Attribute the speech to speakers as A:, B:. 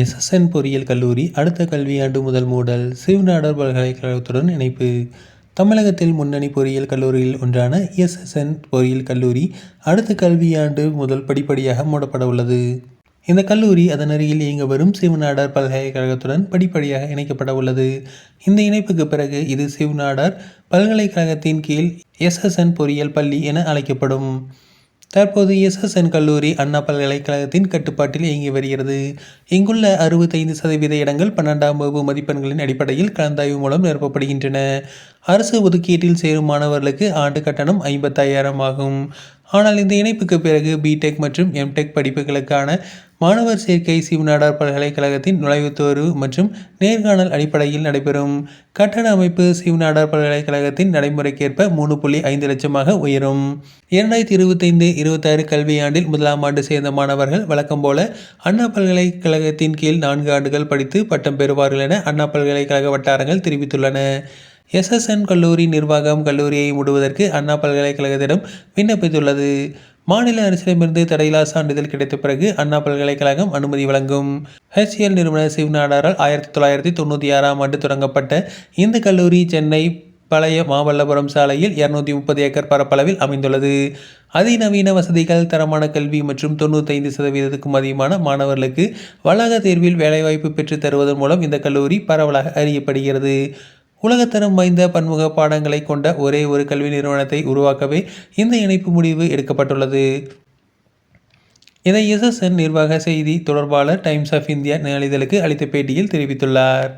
A: SSN பொறியியல் கல்லூரி அடுத்த கல்வியாண்டு முதல் மூடல் சிவநாடர் பல்கலைக்கழகத்துடன் இணைப்பு. தமிழகத்தில் முன்னணி பொறியியல் கல்லூரியில் ஒன்றான எஸ்எஸ்என் பொறியியல் கல்லூரி அடுத்த கல்வியாண்டு முதல் படிப்படியாக மூடப்பட உள்ளது. இந்த கல்லூரி அதன் அருகில் இயங்க வரும் சிவநாடார் பல்கலைக்கழகத்துடன் படிப்படியாக இணைக்கப்பட உள்ளது. இந்த இணைப்புக்கு பிறகு இது சிவநாடார் பல்கலைக்கழகத்தின் கீழ் எஸ்எஸ்என் பொறியியல் பள்ளி என அழைக்கப்படும். தற்போது எஸ்எஸ்என் கல்லூரி அண்ணா பல்கலைக்கழகத்தின் கட்டுப்பாட்டில் இயங்கி வருகிறது. இங்குள்ள அறுபத்தைந்து சதவீத இடங்கள் பன்னெண்டாம் வகுப்பு மதிப்பெண்களின் அடிப்படையில் கலந்தாய்வு மூலம் நிரப்பப்படுகின்றன. அரசு ஒதுக்கீட்டில் சேரும் மாணவர்களுக்கு ஆண்டு கட்டணம் ஐம்பத்தாயிரம் ஆகும். ஆனால் இந்த இணைப்புக்கு பிறகு பிடெக் மற்றும் எம்டெக் படிப்புகளுக்கான மாணவர் சேர்க்கை சிவநாடார் பல்கலைக்கழகத்தின் நுழைவுத் தேர்வு மற்றும் நேர்காணல் அடிப்படையில் நடைபெறும். கட்டண அமைப்பு சிவநாடார் பல்கலைக்கழகத்தின் நடைமுறைக்கேற்ப மூணு புள்ளி ஐந்து லட்சமாக உயரும். இரண்டாயிரத்தி இருபத்தைந்து இருபத்தாறு கல்வியாண்டில் முதலாம் ஆண்டு சேர்ந்த மாணவர்கள் வழக்கம் போல அண்ணா பல்கலைக்கழகத்தின் கீழ் நான்கு ஆண்டுகள் படித்து பட்டம் பெறுவார்கள் என அண்ணா பல்கலைக்கழக வட்டாரங்கள் தெரிவித்துள்ளன. எஸ்எஸ்என் கல்லூரி நிர்வாகம் கல்லூரியை மூடுவதற்கு அண்ணா பல்கலைக்கழகத்திடம் விண்ணப்பித்துள்ளது. மாநில அரசிடமிருந்து தடையில்லா சான்றிதழ் கிடைத்த பிறகு அண்ணா பல்கலைக்கழகம் அனுமதி வழங்கும். ஹெச்எல் நிறுவனர் சிவநாடாரால் ஆயிரத்தி தொள்ளாயிரத்தி தொண்ணூற்றி ஆறாம் ஆண்டு தொடங்கப்பட்ட இந்த கல்லூரி சென்னை பழைய மாமல்லபுரம் சாலையில் இருநூத்தி முப்பது ஏக்கர் பரப்பளவில் அமைந்துள்ளது. அதிநவீன வசதிகள் தரமான கல்வி மற்றும் தொண்ணூத்தைந்து சதவீதத்துக்கும் அதிகமான மாணவர்களுக்கு வளாக தேர்வில் வேலைவாய்ப்பு பெற்றுத் தருவதன் மூலம் இந்த கல்லூரி பரவலாக அறியப்படுகிறது. உலகத்தரம் வாய்ந்த பன்முக பாடங்களை கொண்ட ஒரே ஒரு கல்வி நிறுவனத்தை உருவாக்கவே இந்த இணைப்பு முடிவு எடுக்கப்பட்டுள்ளது. இதை எஸ்எஸ்என் நிர்வாக செய்தி தொடர்பாளர் டைம்ஸ் ஆஃப் இந்தியா நாளிதழுக்கு அளித்த பேட்டியில் தெரிவித்துள்ளார்.